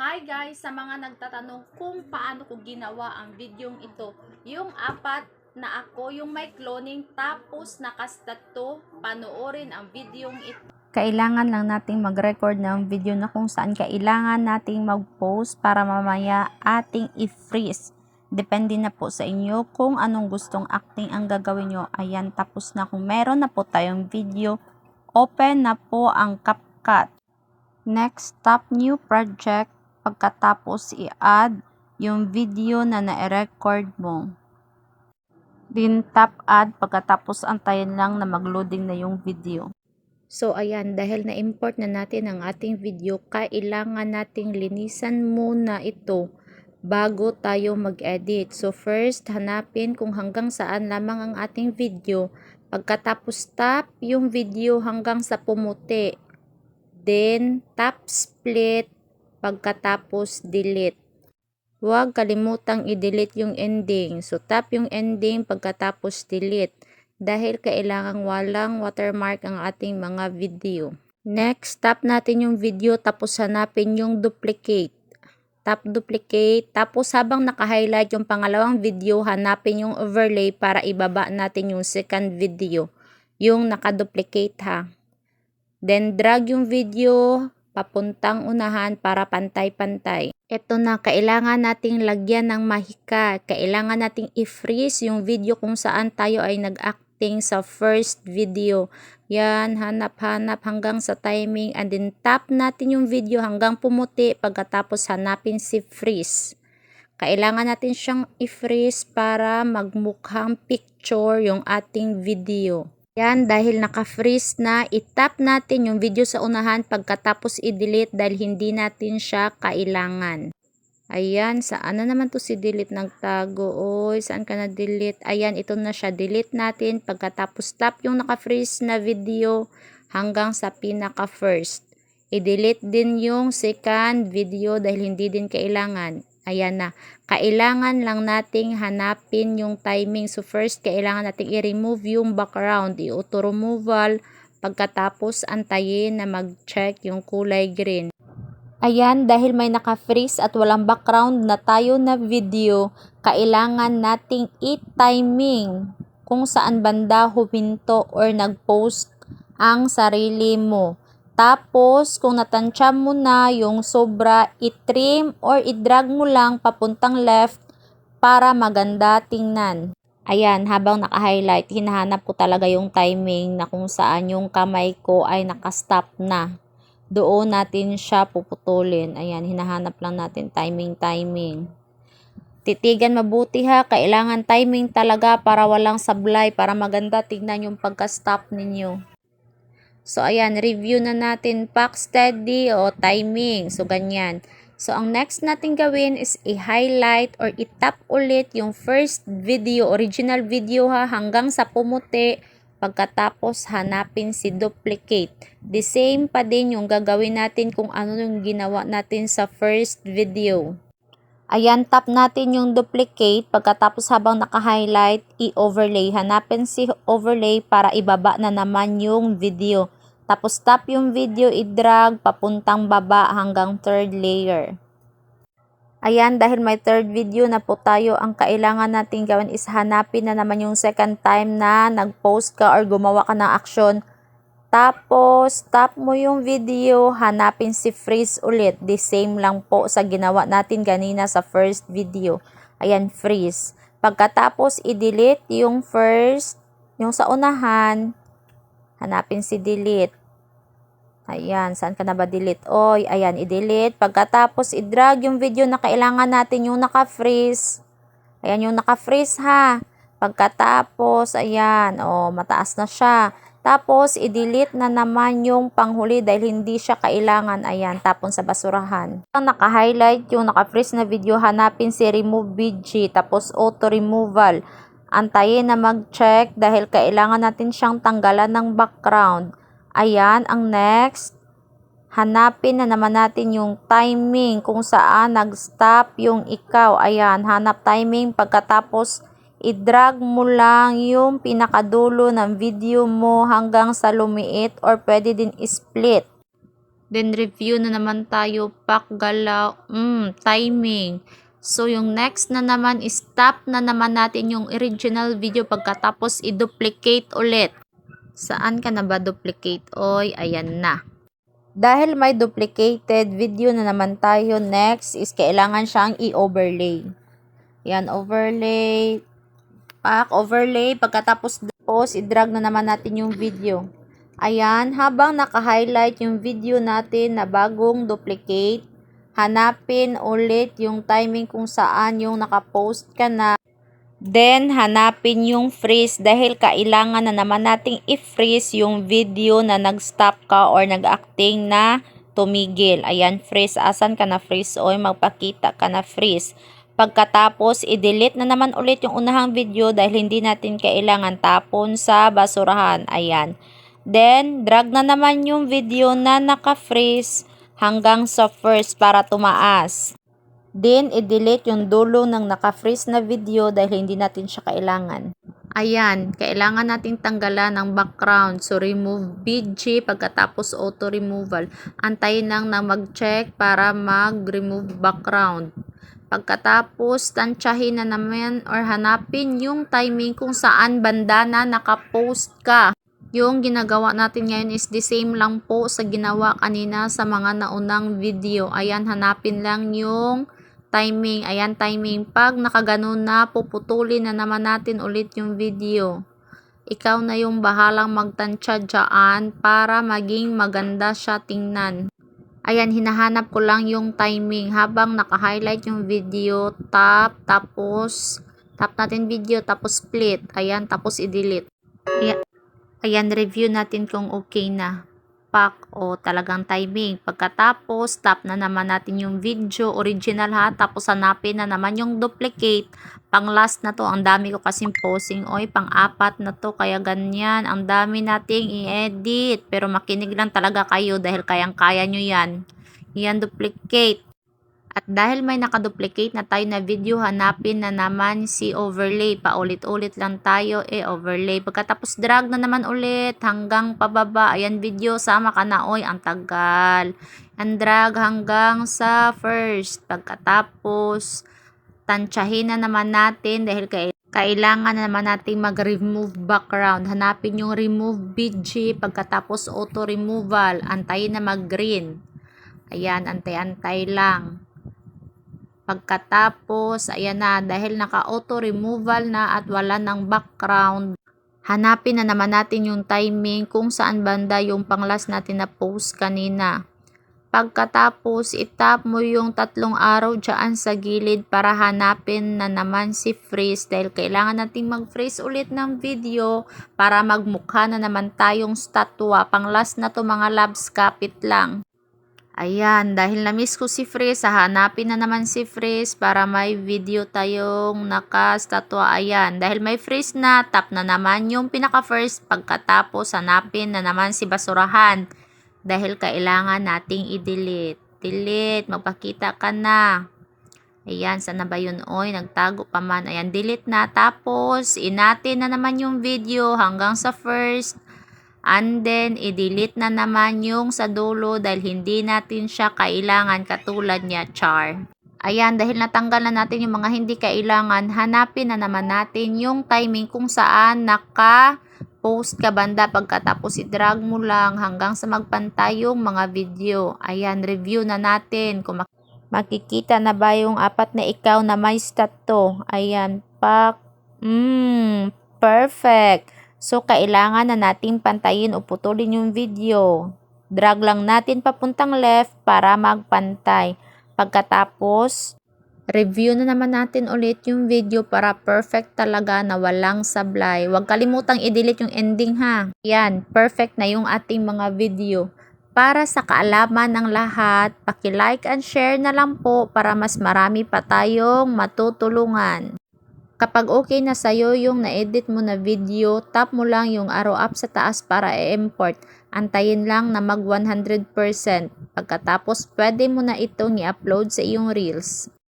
Hi guys, sa mga nagtatanong kung paano ko ginawa ang videong ito. Yung apat na ako, yung may cloning tapos nakastato, panoorin ang videong ito. kailangan lang nating mag-record ng video na kung saan kailangan nating mag-post para mamaya ating i-freeze. Depende na po sa inyo kung anong gustong acting ang gagawin nyo. Ayan, tapos na. Kung meron na po tayong video, open na po ang CapCut. Next, tap new project. Pagkatapos i-add yung video na na-record mo. Din tap add pagkatapos antayin lang na mag-loading na yung video. So ayan, dahil na-import na natin ang ating video, kailangan nating linisan muna ito bago tayo mag-edit. So first, hanapin kung hanggang saan lamang ang ating video. Pagkatapos tap yung video hanggang sa pumuti. Then tap split pagkatapos delete. Huwag kalimutang i-delete yung ending. So tap yung ending pagkatapos delete dahil kailangang walang watermark ang ating mga video. Next, tap natin yung video tapos hanapin yung duplicate. Tap duplicate. Tapos habang naka-highlight yung pangalawang video, hanapin yung overlay para ibaba natin yung second video. Yung naka-duplicate ha. Then drag yung video papuntang unahan para pantay-pantay. Ito na, kailangan nating lagyan ng mahika. Kailangan nating i-freeze yung video kung saan tayo ay nag-acting sa first video. Yan, hanap-hanap hanggang sa timing and then tap natin yung video hanggang pumuti pagkatapos hanapin si freeze. Kailangan natin siyang i-freeze para magmukhang picture yung ating video. Yan, dahil naka-freeze na, itap natin yung video sa unahan pagkatapos i-delete dahil hindi natin siya kailangan. Ayan, saan na naman to si delete nagtago? Oy, saan ka na delete? Ayan, ito na siya. Delete natin pagkatapos tap yung naka-freeze na video hanggang sa pinaka-first. I-delete din yung second video dahil hindi din kailangan. Ayan na. Kailangan lang nating hanapin yung timing. So first, kailangan nating i-remove yung background. I-auto removal. Pagkatapos, antayin na mag-check yung kulay green. Ayan, dahil may naka-freeze at walang background na tayo na video, kailangan nating i-timing kung saan banda huminto or nag-post ang sarili mo. Tapos, kung natansya mo na yung sobra, i-trim or i-drag mo lang papuntang left para maganda tingnan. Ayan, habang naka-highlight, hinahanap ko talaga yung timing na kung saan yung kamay ko ay nakastop na. Doon natin siya puputulin. Ayan, hinahanap lang natin timing-timing. Titigan mabuti ha, kailangan timing talaga para walang sablay, para maganda tignan yung pagka-stop ninyo. So, ayan, review na natin pack steady o timing. So, ganyan. So, ang next natin gawin is i-highlight or i-tap ulit yung first video, original video ha, hanggang sa pumuti. Pagkatapos, hanapin si duplicate. The same pa din yung gagawin natin kung ano yung ginawa natin sa first video. Ayan, tap natin yung duplicate. Pagkatapos habang naka-highlight, i-overlay. Hanapin si overlay para ibaba na naman yung video. Tapos tap yung video, i-drag papuntang baba hanggang third layer. Ayan, dahil may third video na po tayo, ang kailangan natin gawin is hanapin na naman yung second time na nag-post ka or gumawa ka ng action. Tapos, tap mo yung video, hanapin si freeze ulit. The same lang po sa ginawa natin ganina sa first video. Ayan, freeze. Pagkatapos, i-delete yung first, yung sa unahan, hanapin si delete. Ayan, saan ka na ba delete? Oy, ayan, i-delete. Pagkatapos, i-drag yung video na kailangan natin, yung naka-freeze. Ayan, yung naka-freeze ha. Pagkatapos, ayan, oh, mataas na siya. Tapos, i-delete na naman yung panghuli dahil hindi siya kailangan. Ayan, tapon sa basurahan. Ang naka-highlight yung naka-freeze na video, hanapin si remove BG, tapos auto removal. Antayin na mag-check dahil kailangan natin siyang tanggalan ng background. Ayan, ang next. Hanapin na naman natin yung timing kung saan nag-stop yung ikaw. Ayan, hanap timing pagkatapos i-drag mo lang yung pinakadulo ng video mo hanggang sa lumiit or pwede din split. Then review na naman tayo, pack galaw, mm, timing. So yung next na naman stop na naman natin yung original video pagkatapos i-duplicate ulit. Saan ka na ba duplicate? Oy, ayan na. Dahil may duplicated video na naman tayo, next is kailangan siyang i-overlay. Yan, overlay, pack, overlay. Pagkatapos post, i-drag na naman natin yung video. Ayan, habang naka-highlight yung video natin na bagong duplicate, hanapin ulit yung timing kung saan yung nakapost ka na. Then, hanapin yung freeze dahil kailangan na naman nating i-freeze yung video na nag-stop ka or nag-acting na tumigil. Ayan, freeze. Asan ka na freeze? Oy, magpakita ka na freeze. Pagkatapos, i-delete na naman ulit yung unahang video dahil hindi natin kailangan tapon sa basurahan. Ayan. Then, drag na naman yung video na naka-freeze hanggang sa first para tumaas. Then, i-delete yung dulo ng naka-freeze na video dahil hindi natin siya kailangan. Ayan, kailangan nating tanggalan ng background. So, remove BG pagkatapos auto removal. Antayin lang na mag-check para mag-remove background. Pagkatapos, tansyahin na naman or hanapin yung timing kung saan banda na nakapost ka. Yung ginagawa natin ngayon is the same lang po sa ginawa kanina sa mga naunang video. Ayan, hanapin lang yung timing. Ayan, timing. Pag nakaganon na, puputulin na naman natin ulit yung video. Ikaw na yung bahalang magtansya dyan para maging maganda siya tingnan. Ayan, hinahanap ko lang yung timing. Habang naka-highlight yung video, tap, tapos, tap natin video, tapos split. Ayan, tapos i-delete. Ayan. Ayan, review natin kung okay na. Pack o talagang timing. Pagkatapos, tap na naman natin yung video, original ha. Tapos hanapin na naman yung duplicate. Pang last na to, ang dami ko kasing posing. Oy, pang apat na to, kaya ganyan. Ang dami nating i-edit. Pero makinig lang talaga kayo dahil kayang-kaya nyo yan. Yan, duplicate. At dahil may nakaduplicate na tayo na video, hanapin na naman si overlay. Paulit-ulit lang tayo, eh, overlay. Pagkatapos drag na naman ulit hanggang pababa. Ayan, video, sama ka na. Oy, ang tagal. And drag hanggang sa first. Pagkatapos, tansyahin na naman natin dahil kay kailangan na naman natin mag-remove background. Hanapin yung remove BG pagkatapos auto removal. Antayin na mag-green. Ayan, antay-antay lang. Pagkatapos, ayan na, dahil naka-auto removal na at wala ng background, hanapin na naman natin yung timing kung saan banda yung panglas natin na post kanina. Pagkatapos, itap mo yung tatlong araw dyan sa gilid para hanapin na naman si freeze dahil kailangan nating mag-freeze ulit ng video para magmukha na naman tayong statwa. Panglas na to mga labs, kapit lang. Ayan, dahil na-miss ko si Freeze, hanapin na naman si Freeze para may video tayong nakastatwa. Ayan, dahil may Freeze na, tap na naman yung pinaka-first. Pagkatapos, hanapin na naman si Basurahan. Dahil kailangan nating i-delete. Delete, magpakita ka na. Ayan, sana ba yun? Oy, nagtago pa man. Ayan, delete na. Tapos, inatin na naman yung video hanggang sa first. And then, i-delete na naman yung sa dulo dahil hindi natin siya kailangan katulad niya, char. Ayan, dahil natanggal na natin yung mga hindi kailangan, hanapin na naman natin yung timing kung saan naka-post ka banda pagkatapos i-drag mo lang hanggang sa magpantay yung mga video. Ayan, review na natin kung mak- makikita na ba yung apat na ikaw na may stat to. Ayan, pak. Mmm, perfect. So, kailangan na nating pantayin o putulin yung video. Drag lang natin papuntang left para magpantay. Pagkatapos, review na naman natin ulit yung video para perfect talaga na walang sablay. Huwag kalimutang i-delete yung ending ha. Yan, perfect na yung ating mga video. Para sa kaalaman ng lahat, paki-like and share na lang po para mas marami pa tayong matutulungan. Kapag okay na sa'yo yung na-edit mo na video, tap mo lang yung arrow up sa taas para i-import. Antayin lang na mag 100%. Pagkatapos, pwede mo na itong i-upload sa iyong Reels.